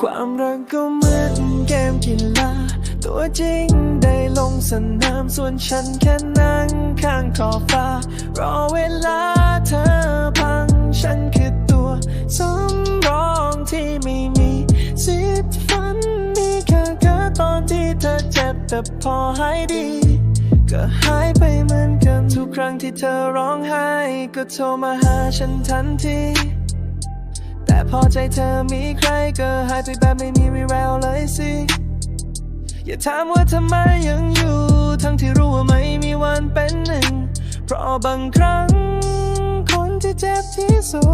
ความรักก็เหมือนเกมกีฬาตัวจริงได้ลงสนามส่วนฉันแค่นั่งข้างขอบฟ้ารอเวลาเธอพังฉันคือตัวสำรองที่ไม่มีสิทธิ์ฝันมีแค่แค่ตอนที่เธอเจ็บแต่พอหายดี ก็หายไปเหมือนกันทุกครั้งที่เธอร้องไห้ ก็โทรมาหาฉันทันที แต่พอใจเธอมีใครก็หายไปแบบไม่มีวี่แววเลยสิ อย่าถามว่าทำไมยังอยู่ ทั้งที่รู้ว่าไม่มีวันเป็นหนึ่ง เพราะบางครั้ง คนที่เจ็บที่สุ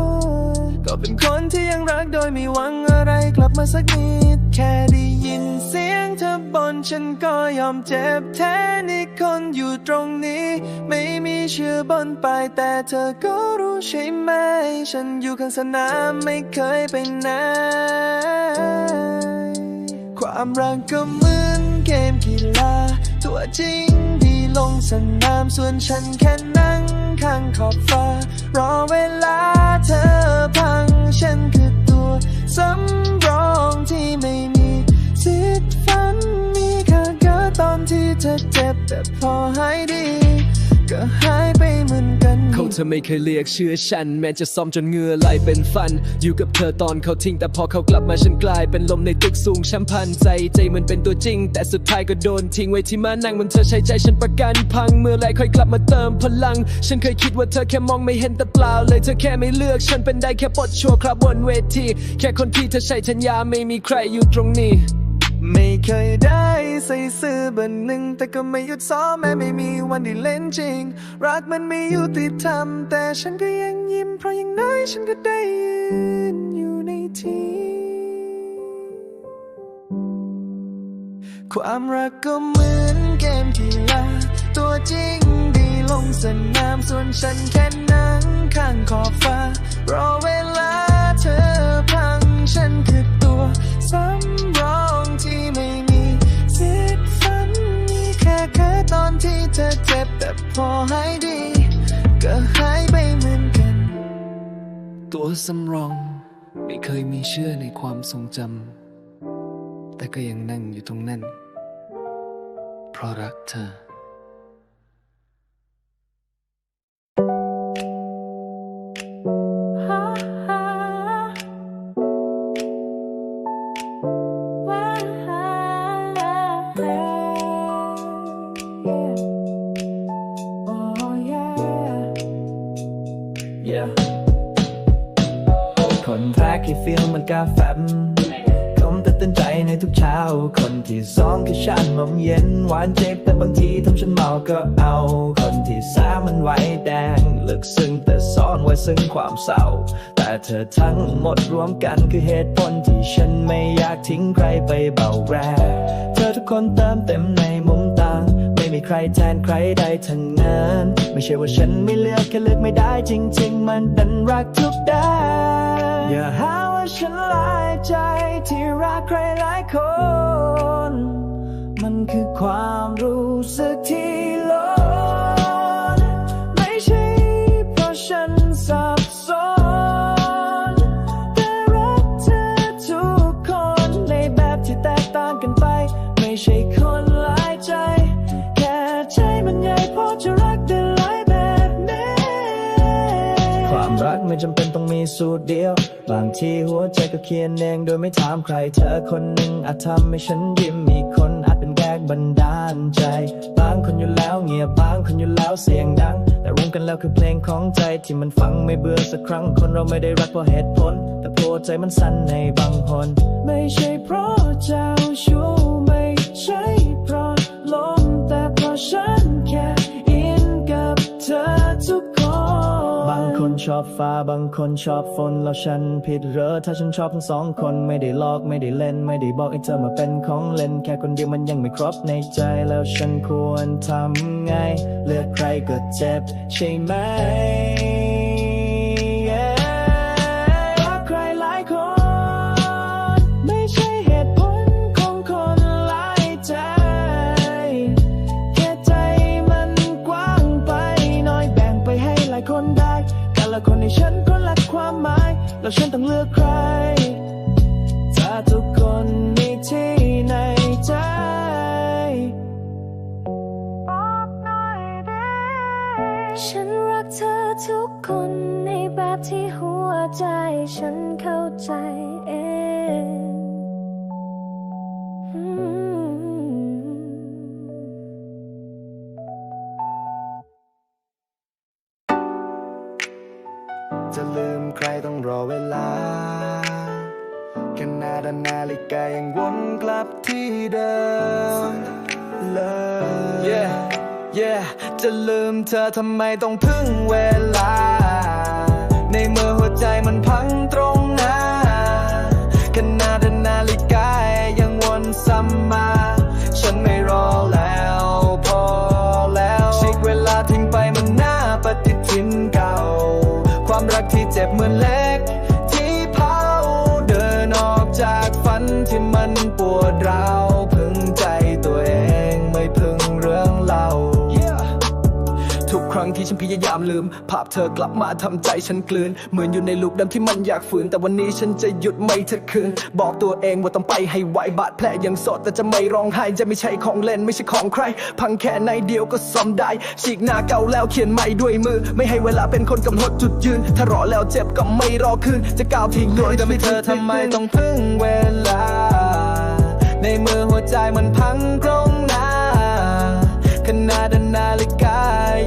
ดก็เป็นคนที่ยังรักโดยไม่หวังอะไร ลับมาสักนิด แค่ได้ยินเสียงเธอบนฉันก็ยอมเจ็บแทนอีกคนอยู่ตรงนี้ ไม่มีเชื่อบนปลายแต่เธอก็รู้ใช่ไหม ฉันอยู่ข้างสนามไม่เคยไปไหนความรักก็เหมือนเกมกีฬาตัวจริงที่ลงสนามส่วนฉันแค่นั่งข้างขอบฟ้ารอเวลาเธอพังฉันคือ สำรองที่ไม่มีสิทธิ์ฝันมีค่เกิดตอนที่เธอเจ็บแต่พอหายดี็หายไปเหมือนกัน เขาเธอไม่เคยเรียกชื่อฉัน แม้จะซ้อมจนเหงื่อไหลเป็นฟัน อยู่กับเธอตอนเขาทิ้ง แต่พอเขากลับมาฉันกลายเป็นลมในตึกสูงช้ำพันใจ ใจเหมันเป็นตัวจริง แต่สุดท้ายก็โดนทิ้งไว้ที่มานั่งบนเธอใช้ใจฉันประกันพัง เมื่อไรค่อยกลับมาเติมพลัง ฉันเคยคิดว่าเธอแค่มองไม่เห็นแต่เปล่าเลยเธอแค่ไม่เลือก ฉันเป็นได้แค่ปดชั่วคราวบนเวทีแค่คนที่เธอใช้ทัญญาไม่มีใครอยู่ตรงนี้ ไม่เคยได้ใส่เสื้อเบอร์หนึ่ง แต่ก็ไม่หยุดซ้อมแม้ไม่มีวันได้เล่นจริง รักมันไม่ยุติธรรม แต่ฉันก็ยังยิ้ม เพราะอยังน้อยฉันก็ได้ยืนอยู่ในทีความรักก็เหมือนเกมกีฬาตัวจริงดีลงสนามส่วนฉันแค่นั่งข้างขอบฟ้ารอเวลาเธอพังฉันคือตัวสำรอง ที่ไม่มีสิทธิ์ฝันมีแค่แค่ตอนที่เธอเจ็บแต่พอหายดี ก็หายไปเหมือนกัน ตัวสำรอง ไม่เคยมีเชื่อในความทรงจำแต่ก็ยังนั่งอยู่ตรงนั้น เพราะรักเธอ อทั้งหมดรวมกันคือเหตุผลที่ฉันไม่อยากทิ้งใครไปเบาแรงเธอทุกคนเติมเต็มในมุมต่าง ไม่มีใครแทนใครได้ทั้งนั้น ไม่ใช่ว่าฉันไม่เลือกแค่เลือกไม่ได้จริง ๆ มันดันรักทุกด้านอย่าหาว่าฉันลายใจที่รักใครหลายคน มันคือความรู้สึกที่ ไม่จำเป็นต้องมีสูตรเดียว บางทีหัวใจก็เขียนเองโดยไม่ถามใคร เธอคนหนึ่งอาจทำให้ฉันยิ้มอีกคนอาจเป็นแรงบันดาลใจ บางคนอยู่แล้วเงียบ บางคนอยู่แล้วเสียงดัง แต่รวมกันแล้วคือเพลงของใจที่มันฟังไม่เบื่อสักครั้ง คนเราไม่ได้รักเพราะเหตุผล แต่เพรใจมันสั่นในบางคน ไม่ใช่เพราะเจ้าชู้ไม่ใช่เพราะลมแต่เพราะฉัน คนชอบฟ้าบางคนชอบฝนแล้วฉันผิดเหรอถ้าฉันชอบทั้งสองคนไม่ได้ลอกไม่ได้เล่น ไม่ได้บอกให้เธอมาเป็นของเล่น แค่คนเดียวมันยังไม่ครบในใจแล้วฉันควรทำไง เลือกใครก็เจ็บใช่ไหม ฉันต้องเลือกใคร ถ้าทุกคนมีที่ในใจบอกหน่อยดิฉันรักเธอทุกคนในแบบที่หัวใจฉันเข้าใจเองจะลืม ใครต้องรอเวลาแค่นาดนาฬิกายังวนกลับที่เดิมเลย yeah yeah จะลืมเธอทำไมต้องพึ่งเวลา ในเมื่อหัวใจมันพังตรง ที่เฉันพยายามลืม ภาพเธอกลับมาทำใจฉันกลืน เหมือนอยู่ในลูกดำที่มันอยากฝืน แต่วันนี้ฉันจะหยุดไม่เธอคืน บอกตัวเองว่าต้องไปให้ไหวบาดแผลยังสดแต่จะไม่ร้องไห้จะไม่ใช่ของเล่นไม่ใช่ของใคร พังแค่ในเดียวก็ซ่อมได้ฉีกหน้าเก่าแล้วเขียนใหม่ด้วยมือ ไม่ให้เวลาเป็นคนกำหนดจุดยืน ถ้ารอแล้วเจ็บก็ไม่รอคืนจะก้าวทิ้งโดยจะไม่เธอทำไมต้องพึ่งเวลา ในเมื่อหัวใจมันพังตรง นาขนาดนาฬิกา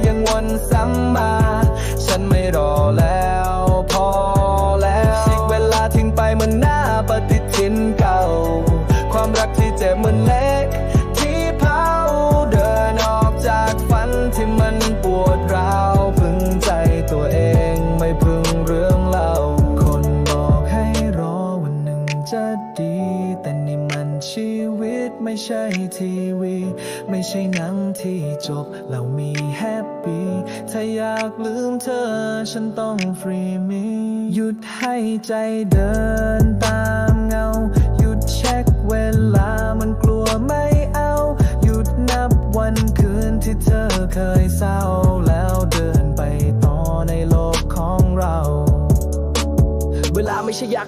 ยังวนซ้ำมา ฉันไม่รอแล้ว พอแล้วฉีกเวลาทิ้งไปเหมือนหน้าปฏิทินเก่า ความรักที่เจ็บเหมือนเล็ก ที่เผาเดินออกจากฝันที่มันปวดร้าวพึ่งใจตัวเองไม่พึ่งเรื่องเล่า คนบอกให้รอวันหนึ่งจะดี แต่นี่มันชีวิตไม่ใช่ทีวี ไม่ใช่หนังที่จบแล้วมีแฮปปี้ถ้าอยากลืมเธอ ฉันต้องฟรีมีหยุดให้ใจเดินตาม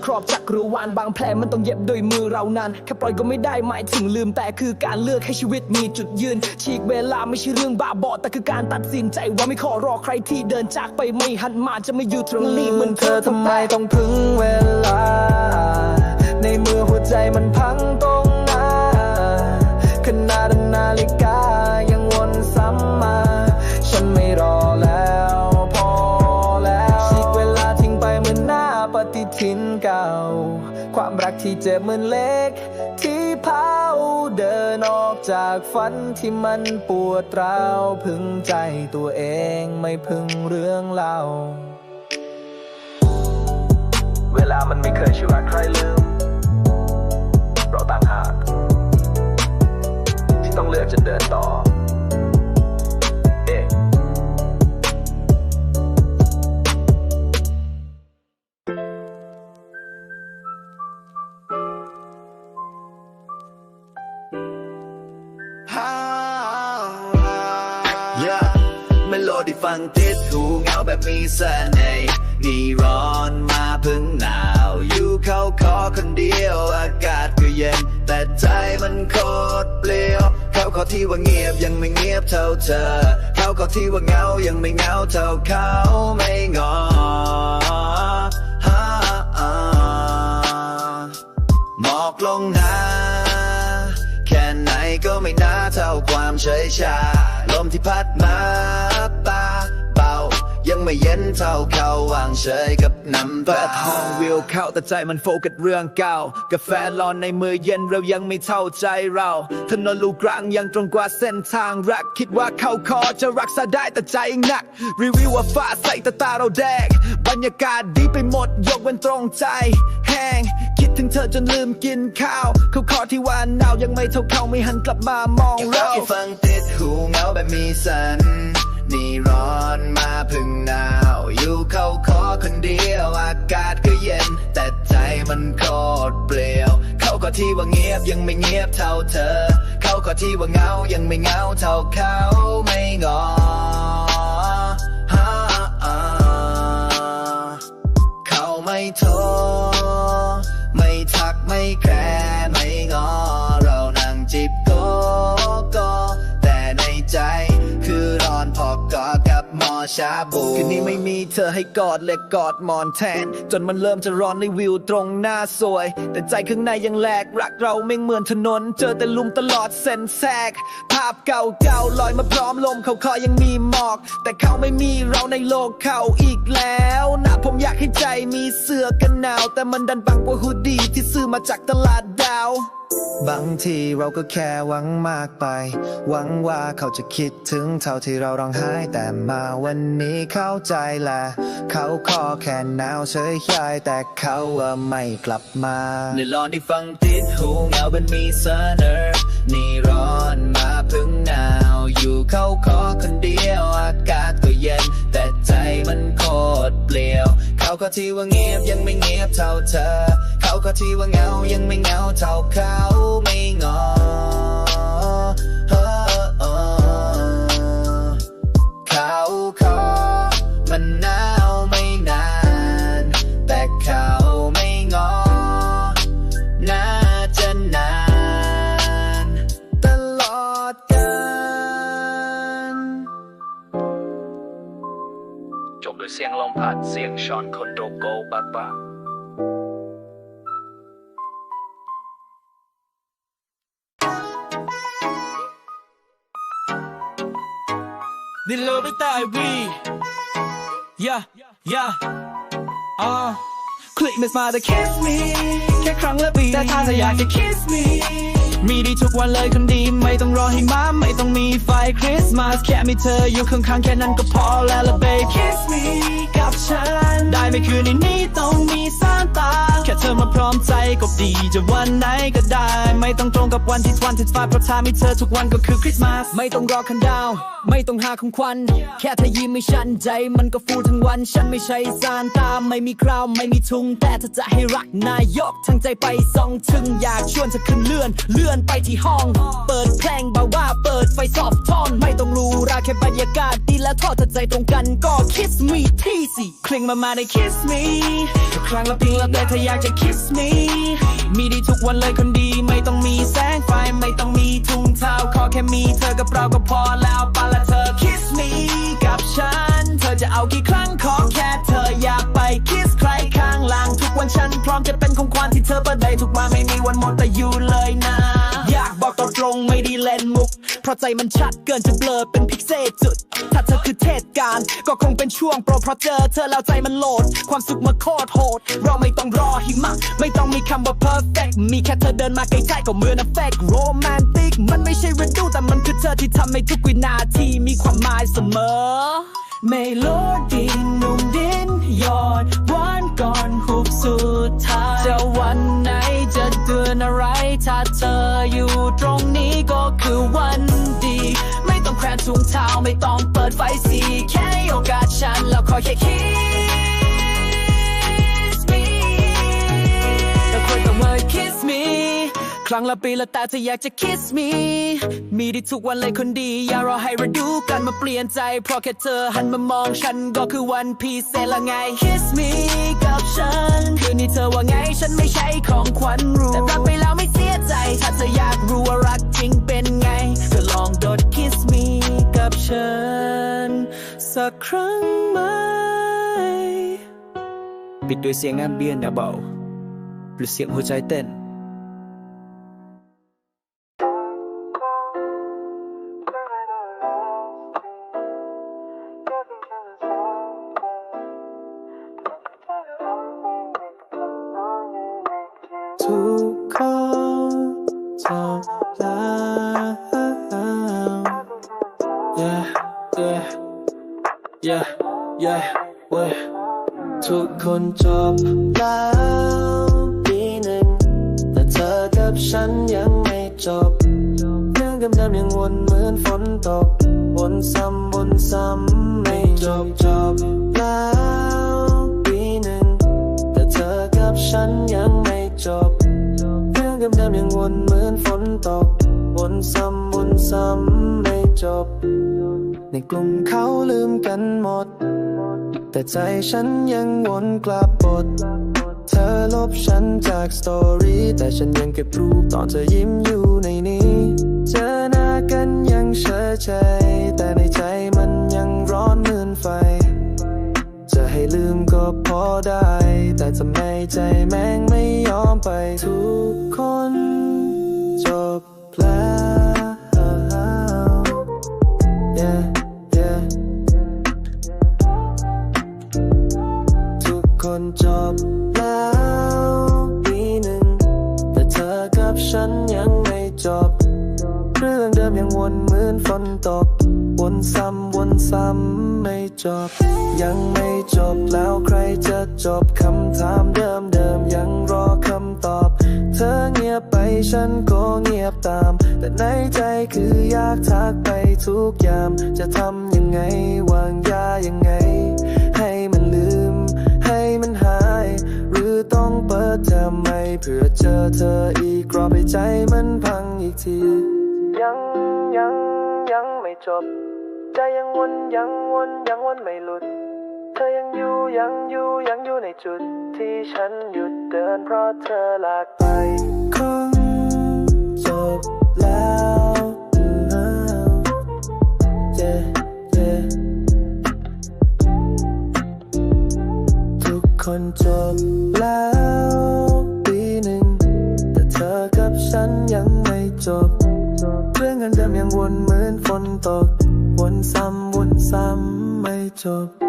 ครอบจักรวาลบางแผลมันต้องเย็บด้วยมือเรานานแค่ปล่อยก็ไม่ได้หมายถึงลืม แต่คือการเลือกให้ชีวิตมีจุดยืน ฉีกเวลาไม่ใช่เรื่องบ้าบอแต่คือการตัดสินใจว่าไม่ขอรอใครที่เดินจากไปไม่หันมาจะไม่อยู่ตรงนี้เหมือนเธอทำไมต้องพึ่งเวลา ในเมื่อหัวใจมันพังตรงหน้าขนาดนาฬิกายังวนซ้ำมา ฉันไม่รอ ความรักที่เจ็บเหมือนเล็ก ที่เผาเดินออกจากฝันที่มันปวดร้าวพึงใจตัวเองไม่พึงเรื่องเล่า เวลามันไม่เคยช่วยใครลืม เราต่างหาก ที่ต้องเลือกจะเดินต่อ ฟังติดหูเงาแบบมีเสน่ห์นี่ร้อนมาพึ่งหนาว อยู่เขาคอคนเดียวอากาศก็เย็น แต่ใจมันโคตรเปลี่ยว เขาขอที่ว่าเงียบยังไม่เงียบเท่าเธอ เขาขอที่ว่าเงายังไม่เงาเท่าเขาไม่งอฮะอ่าหมอกลงหนาแค่ไหนก็ไม่น่าเท่าความเฉยชา ลมที่พัดมา ไม่เย็นเท่าเขาวางเฉยกับน้ำเปิตาดห้องวิวเข้าแต่ใจมันโฟกัสเรื่องเก่ากาแฟร้อนในมือเย็นเรายังไม่เท่าใจเราถนนลูกรังยังตรงกว่าเส้นทางรัก คิดว่าเข้าคอจะรักษาได้แต่ใจหนัก รีวิวว่าฟ้าใสแต่ตาเราแดงบรรยากาศดีไปหมดยกเว้นตรงใจ แห้งคิดถึงเธอจนลืมกินข้าว เขาคอที่ว่าหนาวยังไม่เท่าเขาไม่หันกลับมามองยังรักเราที่ฟังติดหูเงาแบบมีสัน นี่ร้อนมาพึ่งหนาว อยู่เข้าคอคนเดียว อากาศก็เย็น แต่ใจมันโคตรเปลี่ยว เขาก็ที่ว่าเงียบยังไม่เงียบเท่าเธอ เขาก็ที่ว่าเงายังไม่เงาเท่าเขาไม่งอฮะอ่าเขาไม่โทรไม่ทักไม่แคร์ไม่งอ ชาบูคืนนี้ไม่มีเธอให้กอดและกอดหมอนแทน จนมันเริ่มจะร้อนในวิวตรงหน้าสวย แต่ใจข้างในยังแหลกรักเราไม่เหมือนถนน เจอแต่ลุมตลอดเส้นแทรกภาพเก่าๆลอยมาพร้อมลมเขาคอยยังมีหมอก แต่เขาไม่มีเราในโลกเขาอีกแล้วนะผมอยากให้ใจมีเสื้อกันหนาว แต่มันดันบังกว่าฮูดดี้ที่ซื้อมาจากตลาดดาว บางทีเราก็แค่หวังมากไป หวังว่าเขาจะคิดถึงเท่าที่เราร้องไห้แต่มาวันนี้เข้าใจแหละ เขาขอแค่หนาวเฉยชายแต่เขาว่าไม่กลับมาในร้อนที่ฟังติดหูเงาเป็นมีเสนอนี่ร้อนมาเพึ่งหนาวอยู่เขาคอคนเดียวอากาศก็เย็น แต่ใจมันโคตรเปลี่ยว เขาก็ที่ว่าเงียบยังไม่เงียบเท่าเธอ เขาก็ที่ว่าเหงายังไม่เหงาเท่าเขาไม่งอเฮ้อเขาขอมันหนาวไม่นาน แต่เขาไม่งอ น่าจะนาน ตลอดกาลจบด้วยเสียงลมพัดเสียงช้อนคนโดโกปากปาก ดินโลไปใต้วีย่าย่าอ่าคลิกไม่มาแต่ kiss me แค่ครั้งละปีแต่ถ้าเธออยากจะ kiss me มีดีทุกวันเลยคนดี ไม่ต้องรอให้มาไม่ต้องมีไฟคริสต์มาสแค่มีเธออยู่ข้างๆแค่นั้นก็พอแล้วละ babe kiss me กับฉัน ได้ไม่คืนในนี้ต้องมีซานตา แค่เธอมาพร้อมใจก็ดีจะวันไหนก็ได้ ไม่ต้องตรงกับวันที่วันที่ฟ้าเพราะถ้ามีเธอทุกวันก็คือคริสต์มาสไม่ต้องรอคันดาว ไม่ต้องหาของขวัญแค่เธอยิ้มให้ฉันใจมันก็ฟูทั้งวัน ฉันไม่ใช่ซานตาไม่มีคราวไม่มีทุงแต่ถ้าจะให้รักนายกทั้งใจไปส่องถึงอยากชวนเธอขึ้นเลื่อนเลื่อนไปที่ห้อง เปิดเพลงเบาว่าเปิดไฟซอฟทอนไม่ต้องรู้ราแค่บรรยากาศดีแล้วทอดใจตรงกันก็ kiss me ที่สิคลิงมามาได้ kiss me ทุกครั้งละพิงละเลยถ้าอยากจะ kiss me มีดีทุกวันเลยคนดีไม่ต้องมีแสงไฟไม่ต้องมีถุงเท้าขอแค่มีเธอกับเราก็พอแล้วปาละเธอ kiss me กับฉัน เธอจะเอากี่ครั้งขอแค่เธออยากไป kiss ฉันพร้อมจะเป็นของขวัญที่เธอเปิดได้ทุกวันไม่มีวันหมดแต่อยู่เลยนะ อยากบอกตรงๆไม่ได้เล่นมุก เพราะใจมันชัดเกินจะเบลอเป็นพิกเซลจุด ถ้าเธอคือเทศกาลก็คงเป็นช่วงโปรเพราะเจอเธอแล้วใจมันโหลด ความสุขมาโคตรโหด เราไม่ต้องรอหิมะ ไม่ต้องมีคำว่า perfect มีแค่เธอเดินมาใกล้ๆก็เหมือน effect romantic มันไม่ใช่ฤดูแต่มันคือเธอที่ทำให้ทุกวินาทีมีความหมายเสมอ เมโลดี้นุ่มดินยอดหวานก่อนหุบสุดท้ายจะวันไหนจะเดือนอะไร ถ้าเธออยู่ตรงนี้ก็คือวันดี ไม่ต้องแควนถุงเท้าไม่ต้องเปิดไฟสีแค่โอกาสฉันแล้วขอแค่ kiss me แล้วคุยกับเมื่อ kiss me ครั้งละปีละแต่เธออยากจะ kiss me มีได้ทุกวันเลยคนดี อย่ารอให้ฤดูกันมาเปลี่ยนใจ เพราะแค่เธอหันมามองฉันก็คือวันพีเซละไง kiss me กับฉัน คืนนี้เธอว่าไงฉันไม่ใช่ของขวัญรู้แต่รักไปแล้วไม่เสียใจ ถ้าเธออยากรู้ว่ารักจริงเป็นไงก็ลองโดด kiss me กับฉัน สักครั้งไหมปิดด้วยเสียงแอมเบียนดับเบาๆหรือเสียงหัวใจเต้น ยังวนเหมือนฝนตก วนซ้ำวนซ้ำไม่จบ ในกลุ่มเขาลืมกันหมด แต่ใจฉันยังวนกลับบทเธอลบฉันจากสตอรี่แต่ฉันยังเก็บรูปตอนเธอยิ้มอยู่ในนี้ เจอหน้ากันยังเฉยใจ แต่ในใจมันยังร้อนเหมือนไฟ จะให้ลืมก็พอได้ แต่ทำไมใจแม่งไม่ยอมไปทุก ตก วนซ้ำวนซ้ำไม่จบ ยังไม่จบแล้วใครจะจบคำถามเดิมเดิมยังรอคำตอบ เธอเงียบไปฉันก็เงียบตาม แต่ในใจคืออยากทักไปทุกยาม จะทำยังไงวางยายังไง ให้มันลืม ให้มันหาย หรือต้องเปิดเทอมใหม่เพื่อเจอเธออีกรอบให้ใจมันพังอีกทียัง ยังไม่จบ ใจยังวนยังวนยังวนไม่หลุด เธอยังอยู่ยังอยู่ยังอยู่ในจุด ที่ฉันหยุดเดินเพราะเธอลากไปคงจบแล้วอืม yeah, yeah ทุกคนจบแล้วปีหนึ่งแต่เธอกับฉันยังไม่จบ เรื่องเดิมยังวนเหมือนฝนตก วนซ้ำวนซ้ำไม่จบ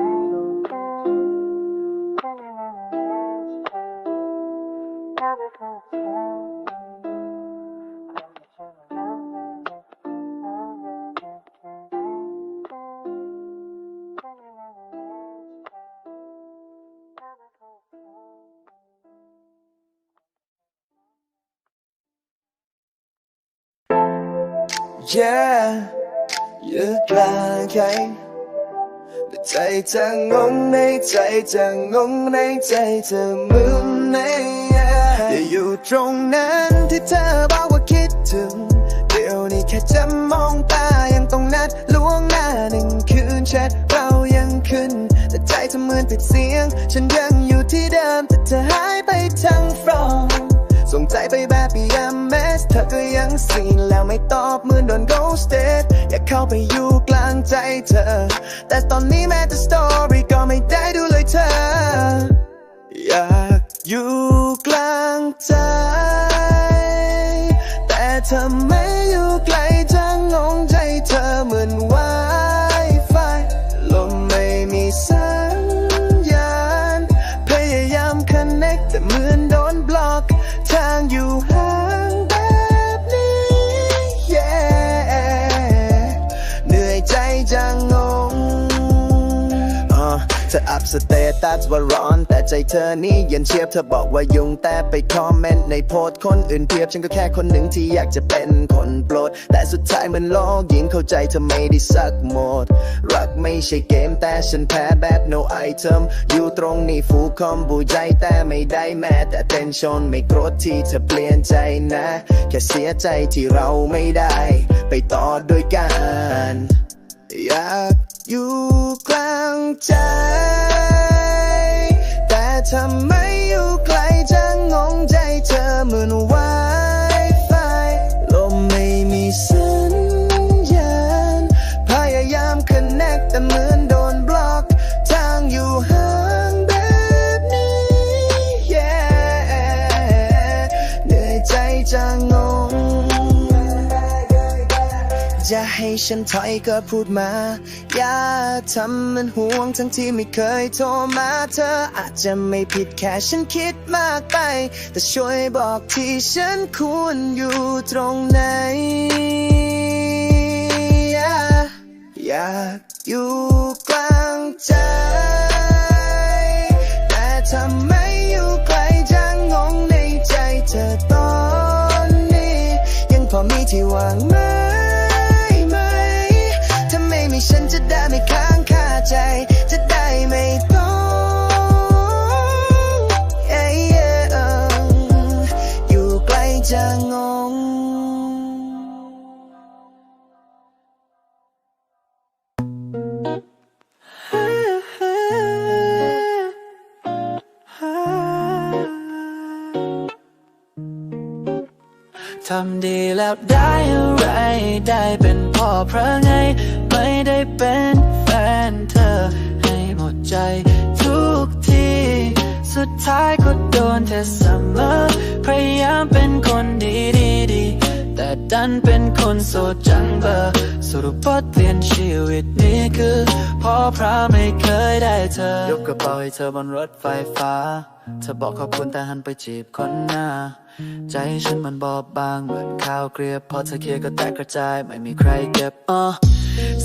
Yeah ยึดกลาใจแต่ใจจะงงในใจจะงงในใจเธอมึนในอย่าอยู่ตรงนั้นที่เธอบอกว่าคิดถึง เดี๋ยวนี้แค่จะมองตายังต้องนัดล่วงหน้าหนึ่งคืนแชทเรายังขึ้น แต่ใจเธอเหมือนติดเสียง ฉันยังอยู่ที่เดิมแต่เธอหายไปทั้งฟรองส่งใจไปแบบ PMS เธอ ก็ยังซีนแล้วไม่ตอบเหมือนโดน ghosted อยากเข้าไปอยู่กลางใจเธอ แต่ตอนนี้แม้แต่ story ก็ไม่ได้ดูเลยเธอ อยากอยู่กลางใจ แต่เธอไม่ เธออัพสเตตัสว่าร้อน แต่ใจเธอนี่เย็นเชียบเธอบอกว่ายุงแต่ไปคอมเมนต์ในโพสต์คนอื่นเพียบฉันก็แค่คนหนึ่งที่อยากจะเป็นคนโปรด แต่สุดท้ายมันโลกยิงเข้าใจเธอไม่ได้สักหมด รักไม่ใช่เกมแต่ฉันแพ้แบบ no item อยู่ตรงนี้ฟูคอมบูใจแต่ไม่ได้แม้แต่ tension ไม่โกรธที่เธอเปลี่ยนใจนะ แค่เสียใจที่เราไม่ได้ ไปต่อด้วยกันอยาก อยู่กลางใจ แต่ทำไมอยู่ไกลจะงงใจเธอเหมือนว่า จะให้ฉันถอยก็พูดมา อย่าทำมันห่วงทั้งที่ไม่เคยโทรมาเธออาจจะไม่ผิดแค่ฉันคิดมากไป แต่ช่วยบอกที่ฉันควรอยู่ตรงไหน อยากอยู่กลางใจแต่ทำไมอยู่ไกลจังงงในใจเธอตอนนี้ ยังพอมีที่ว่างไหม นเป็นคนโสดจังเบอร์สรุปบทเรียนชีวิตนี้คือเพอพระไม่เคยได้เธอยกกระเป๋าให้เธอบนรถไฟฟ้า เธอบอกขอบคุณแต่หันไปจีบคนหน้า ใจฉันมันบอบบางเหมือนข้าวเกลียบพอเธอเคลียร์ก็แตกกระจายไม่มีใครเก็บอะ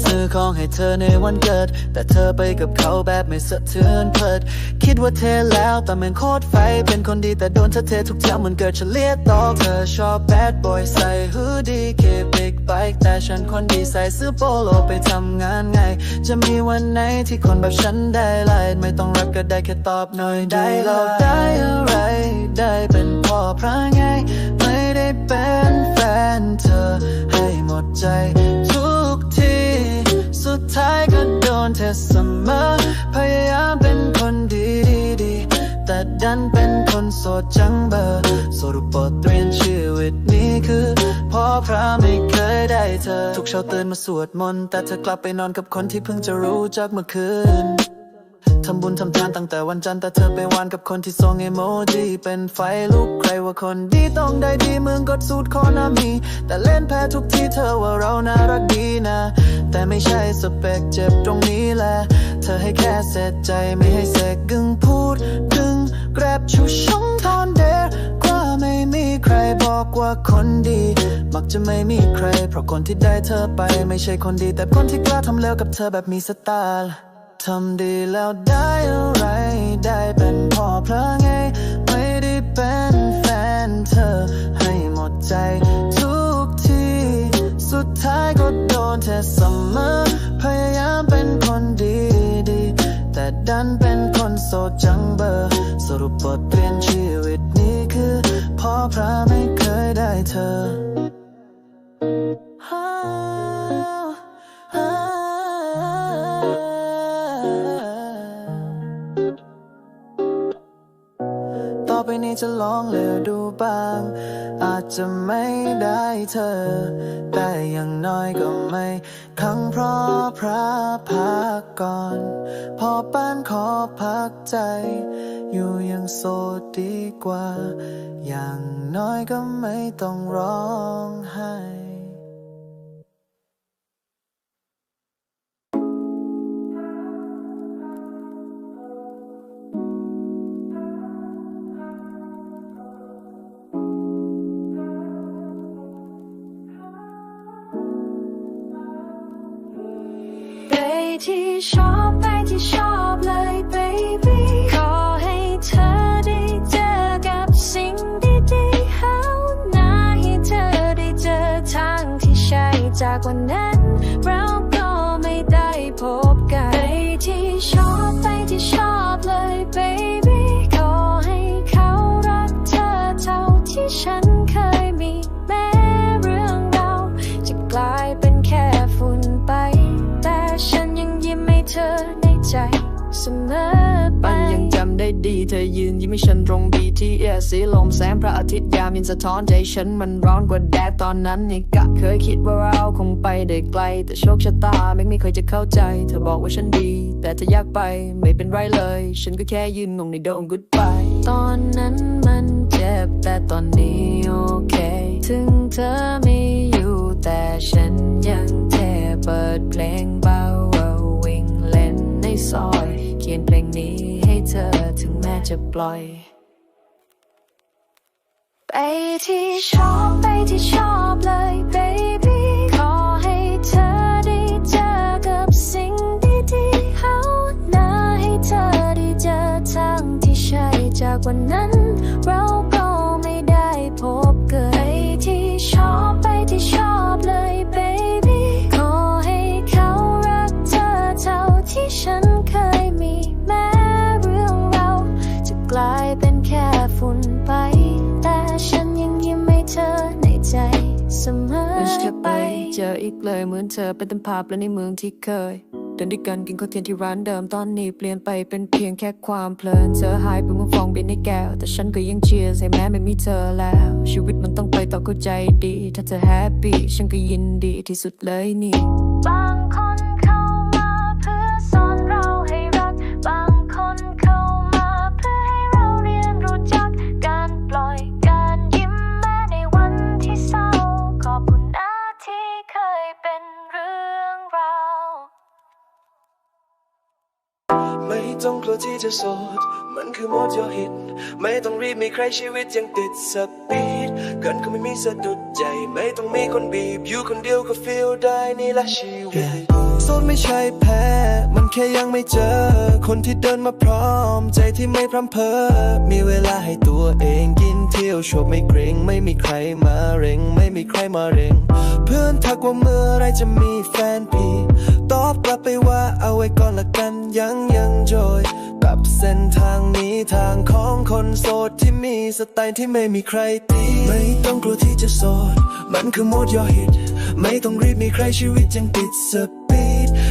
ซื้อของให้เธอในวันเกิด แต่เธอไปกับเขาแบบไม่สะเทือนเพิด คิดว่าเทแล้วแต่มันโคตรไฟ เป็นคนดีแต่โดนเธอเททุกเช้าเหมือนเกิดเฉลียตอกเธอชอบแบดบอยใส่ฮูดี้เคบิ๊กไบค์แต่ฉันคนดีใส่เสื้อโปโลไปทำงานไง จะมีวันไหนที่คนแบบฉันได้ไลน์ไม่ต้องรักก็ได้แค่ตอบหน่อยได้เราได้อะไร ได้เป็นพ่อพระไง ไม่ได้เป็นแฟนเธอ ให้หมดใจทุกที สุดท้ายก็โดนเธอเสมอ พยายามเป็นคนดีดีแต่ดันเป็นคนโสดจังเบอร์สรุปบทเรียนชีวิตนี้คือพ่อพระไม่เคยได้เธอ ทุกเช้าตื่นมาสวดมนต์แต่เธอกลับไปนอนกับคนที่เพิ่งจะรู้จักเมื่อคืน ทำบุญทำทานตั้งแต่วันจันทร์แต่เธอไปวานกับคนที่ส่งเอโมจิเป็นไฟลุกใครว่าคนดีต้องได้ดีมึงกดสูตรคอนามี แต่เล่นแพ้ทุกที่เธอว่าเราน่ารักดีนะ แต่ไม่ใช่สเปคเจ็บตรงนี้แหละ เธอให้แค่เสร็จใจไม่ให้เสกกึ่งพูดกึ่งแกรบชูชงทอนเดรกว่าไม่มีใครบอกว่าคนดี มักจะไม่มีใคร เพราะคนที่ได้เธอไป ไม่ใช่คนดี แต่คนที่กล้าทำแล้วกับเธอแบบมีสไตล์ ทำดีแล้วได้อะไร ได้เป็นพ่อเพระไง ไม่ได้เป็นแฟนเธอ ให้หมดใจทุกที สุดท้ายก็โดนเธอเสมอ พยายามเป็นคนดีดี แต่ดันเป็นคนโสดจังเบอร์ สรุปบทเรียนชีวิตนี้คือพ่อพระไม่เคยได้เธอ จะลองเลือดูบ้าง อาจจะไม่ได้เธอ แต่อย่างน้อยก็ไม่ขังเพราะพระพักก่อน พอป้านขอพักใจ อยู่ยังโสดดีกว่า อย่างน้อยก็ไม่ต้องร้องไห้ ที่ชอบไปที่ชอบเลยไป เธอยืนยิ้มให้ฉันตรง BTS สีลมแสงพระอาทิตย์ยามยินสะท้อนใจฉันมันร้อนกว่าแดดตอนนั้นนี่กะเคยคิดว่าเราคงไปได้ไกล แต่โชคชะตาไม่ไม่เคยจะเข้าใจ เธอบอกว่าฉันดี แต่ถ้าอยากไปไม่เป็นไรเลย ฉันก็แค่ยืนงงในโดง goodbye ตอนนั้นมันเจ็บแต่ตอนนี้โอเค ถึงเธอไม่อยู่แต่ฉันยังเทเปิดเพลงเบาวิ่งเล่นในซอย ธอถึงแม้จะปล่อย ไปที่ชอบไปที่ชอบเลย baby ขอให้เธอได้เจอกับสิ่งดีๆเขาหน้าให้เธอได้เจอทางที่ใช่จากวันนั้นเรา สมอไม่จะไปไปเจออีกเลยเหมือนเธอเป็นต้นภาพและในเมืองที่เคย เดินด้วยกันกินข้าวเทียนที่ร้านเดิมตอนนี้เปลี่ยนไปเป็นเพียงแค่ความเพลินเธอหายไปเมื่อฟองบินในแก้ว แต่ฉันก็ยังเชียร์ให้แม้ไม่มีเธอแล้ว ชีวิตมันต้องไปต่อเข้าใจดี ถ้าเธอแฮปปี้ฉันก็ยินดีที่สุดเลยนี่ บางคน ต้องกลัวที่จะโสด มันคือหมดยอหิต ไม่ต้องรีบมีใครชีวิตยังติดสปีดเกินก็ไม่มีสะดุดใจ ไม่ต้องมีคนบีบ อยู่คนเดียวก็ฟีลได้นี่แหละชีวิตโสดไม่ใช่แพ้ มันแค่ยังไม่เจอ คนที่เดินมาพร้อม ใจที่ไม่พร่ำเพ้อ มีเวลาให้ตัวเองกินเที่ยวชวบไม่เกรงไม่มีใครมาเร่ง ไม่มีใครมาเร่ง เพื่อนทักว่าเมื่อไรจะมีแฟนพี่ ตอบกลับไปว่าเอาไว้ก่อนละกัน ยังยังโจยกับเส้นทางนี้ทางของคนโสดที่มีสไตล์ที่ไม่มีใครตีไม่ต้องกลัวที่จะโสด มันคือโมดยอฮิต ไม่ต้องรีบมีใครชีวิตยังติดสปี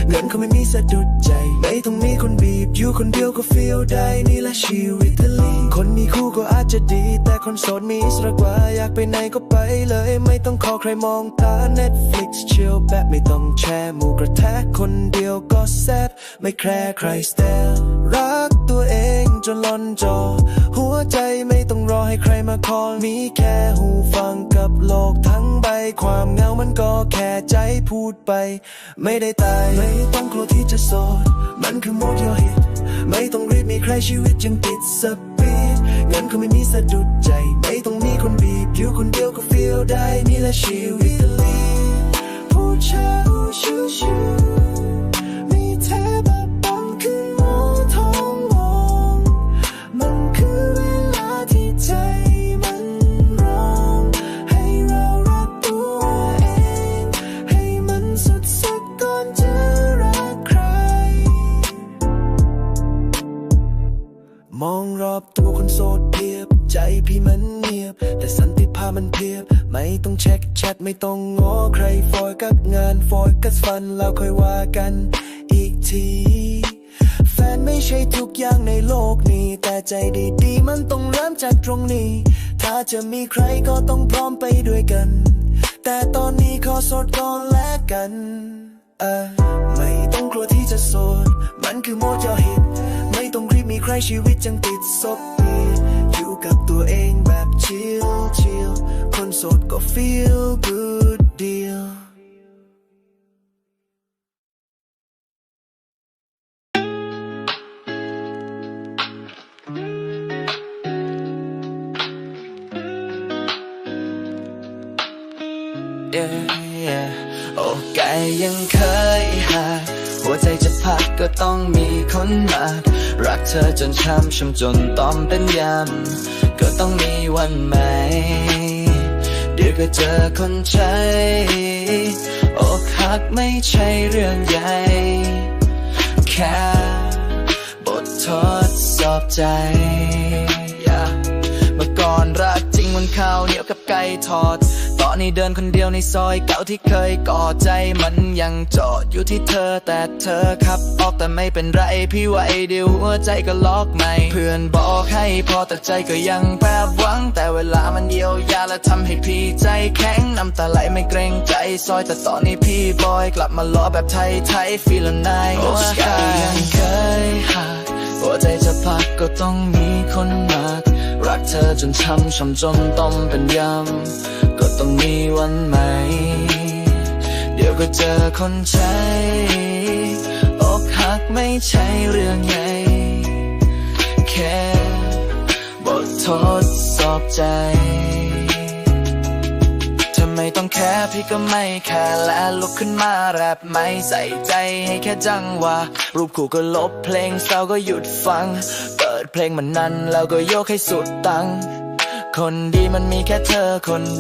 เงินเขาไม่มีสะดุดใจ ไม่ต้องมีคนบีบ อยู่คนเดียวก็ฟีลได้นี่แหละชีวิตทะเลคนมีคู่ก็อาจจะดี แต่คนโสดมีอิสระกว่าอยากไปไหนก็ไปเลย ไม่ต้องขอใครมองตา Netflix เชียวแบบไม่ต้องแชร์หมูกระแทกคนเดียวก็แซ่บไม่แคร์ใครสเตลรักตัวเองจนล้นจอ หัวใจไม่ต้องรอให้ใครมาคอลมีแค่หูฟังกับโลกทั้ง ความเหงามันก็แค่ใจพูดไป ไม่ได้ตาย ไม่ต้องกลัวที่จะโสด มันคือโมดยอฮิตไม่ต้องรีบมีใครชีวิตยังติดสปีดเงินก็ไม่มีสะดุดใจ ไม่ต้องมีคนบีบอยู่คนเดียวก็ฟีลได้นี่แหละชีวิต ใครก็ต้องพร้อมไปด้วยกัน แต่ตอนนี้ขอสดก่อนแลกกันเออไม่ต้องกลัวที่จะโสด มันคือโมจอฮิต ไม่ต้องรีบมีใครชีวิตจังติดซบปีอยู่กับตัวเองแบบชิลชิลคนโสดก็ feel good deal คนมากรักเธอจนช้ำช้ำจนต้องเป็นยำก็ต้องมีวันใหม เดี๋ยวก็เจอคนใช้อกหักไม่ใช่เรื่องใหญ่ แค่บททดสอบใจ yeah เมื่อก่อนรักจริงมันข้าวเหนียวกับไก่ทอด นนี้เดินคนเดียวในซอยเก่าที่เคยก่อใจมันยังจอดอยู่ที่เธอแต่เธอขับออกแต่ไม่เป็นไรพี่ไหวเดี๋ยวหัวใจก็ล็อกใหม่เพื่อนบอกให้พอแต่ใจก็ยังแปรหวัง แต่เวลามันเยียวยาและทำให้พี่ใจแข็งน้ำตาไหลไม่เกรงใจซอยแต่ตอนนี้พี่บอยกลับมาล้อแบบไทยไทยฟีลนายหัวใจยังเคยหักหัวใจจะพักก็ต้องมีคนมากรักเธอจนช้ำช้ำจนต้องเป็นยำ ต้องมีวันใหม่ เดี๋ยวก็เจอคนใช้อกหักไม่ใช่เรื่องใหญ่แค่บททดสอบใจเธอไม่ต้องแค่พี่ก็ไม่แค่และลุกขึ้นมาแรปไม่ใส่ใจให้แค่จังหวะรูปคู่ก็ลบเพลงเศร้าก็หยุดฟัง เปิดเพลงมันนั้นแล้วก็โยกให้สุดตังคนดีมันมีแค่เธอคน